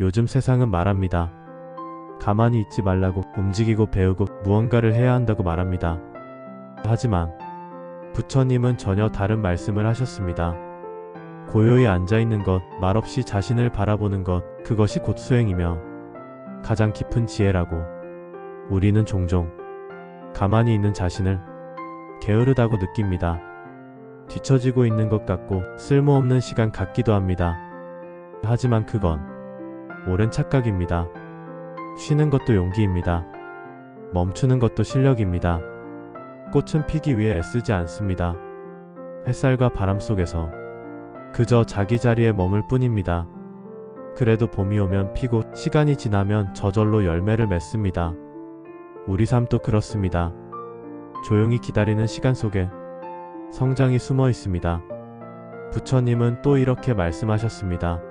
요즘 세상은 말합니다. 가만히 있지 말라고 움직이고 배우고 무언가를 해야 한다고 말합니다. 하지만 부처님은 전혀 다른 말씀을 하셨습니다. 고요히 앉아있는 것, 말없이 자신을 바라보는 것, 그것이 곧 수행이며 가장 깊은 지혜라고 우리는 종종 가만히 있는 자신을 게으르다고 느낍니다. 뒤처지고 있는 것 같고 쓸모없는 시간 같기도 합니다. 하지만 그건 오랜 착각입니다. 쉬는 것도 용기입니다. 멈추는 것도 실력입니다. 꽃은 피기 위해 애쓰지 않습니다. 햇살과 바람 속에서 그저 자기 자리에 머물 뿐입니다. 그래도 봄이 오면 피고 시간이 지나면 저절로 열매를 맺습니다. 우리 삶도 그렇습니다. 조용히 기다리는 시간 속에 성장이 숨어 있습니다. 부처님은 또 이렇게 말씀하셨습니다.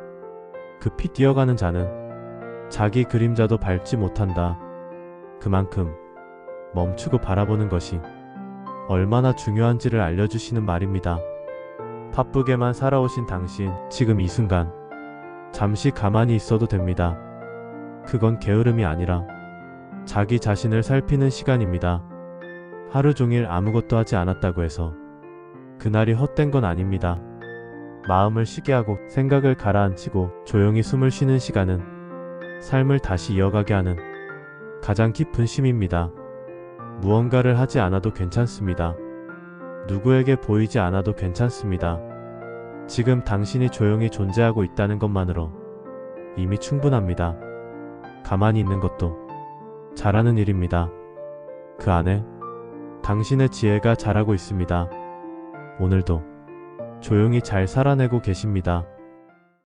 급히 뛰어가는 자는 자기 그림자도 밟지 못한다. 그만큼 멈추고 바라보는 것이 얼마나 중요한지를 알려주시는 말입니다. 바쁘게만 살아오신 당신, 지금 이 순간, 잠시 가만히 있어도 됩니다. 그건 게으름이 아니라 자기 자신을 살피는 시간입니다. 하루 종일 아무것도 하지 않았다고 해서 그날이 헛된 건 아닙니다. 마음을 쉬게 하고 생각을 가라앉히고 조용히 숨을 쉬는 시간은 삶을 다시 이어가게 하는 가장 깊은 쉼입니다. 무언가를 하지 않아도 괜찮습니다. 누구에게 보이지 않아도 괜찮습니다. 지금 당신이 조용히 존재하고 있다는 것만으로 이미 충분합니다. 가만히 있는 것도 잘하는 일입니다. 그 안에 당신의 지혜가 자라고 있습니다. 오늘도 조용히 잘 살아내고 계십니다.